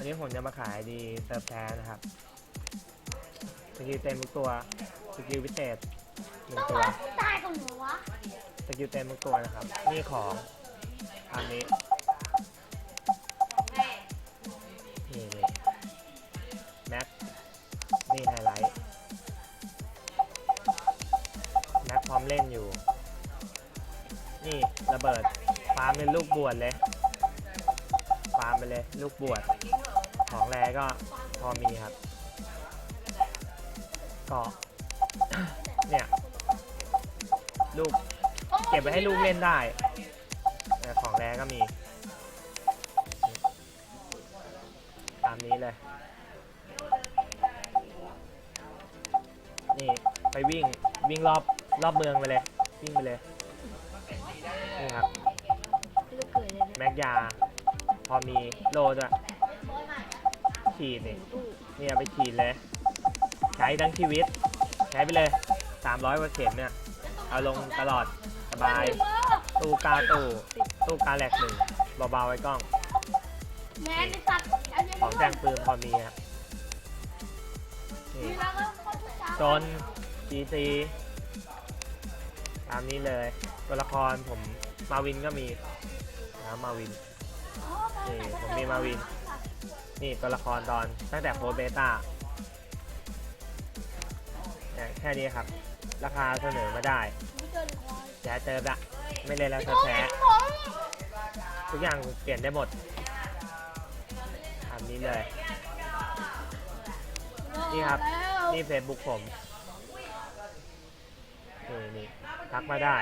วันนี้ผมจะมาขายดีเซิร์ฟแท้นะครับสกิลเต็มทุกตัวสกิลพิเศษหนึ่งต้องตัวมาผู้ตายกับหนูวะสกิลเต็มทุกตัวนะครับ นี่ของอันนี้นี่นี่แม็กนี่ไฮไลท์แม็กพร้อมเล่นอยู่ นี่ระเบิดฟาร์มเป็นลูกบวชเลย ฟาร์มไปเลย ลูกบวชของแรก็พอมีครับก็เนี่ย ลูกเก็บไว้ให้ลูกเล่นได้แต่ของแรก็มี ตามนี้เลย นี่ไปวิ่งวิ่งรอบรอบเมืองไปเลย วิ่งไปเลย นี่ครับลูกเกิดเลยนะแม็กยา พอมีโลด้วยฉีดนี่ตู้เนี่ยไปฉีดเลย ใช้ทั้งชีวิต ใช้ไปเลย 300กว่าเข็มเนี่ย เอาลงตลอดสบาย ตู้กาตู้ตู้กาแหลกหนึ่งเบาๆไว้กล้องแม่ในสัตว์อันนี้ของแต่งปืนพอมีครับนี่มีแล้วก็คนผู้ชายจน GC ตามนี้เลย ตัวละครผมมาวินก็มีนะมาวิน นี่ผมมีมาวิน นี่ตัวละครตอนตั้งแต่โพสเบต้าเนี่ยแค่นี้ครับ ราคาเสนอมาได้ไม่เจอเลยควายแจ๊เติมละ ไม่เล่นแล้วแท้ทุกอย่างเปลี่ยนได้หมดทำนี้เลย นี่ครับ นี่เฟซบุ๊กผม นี่นี่ทักมาได้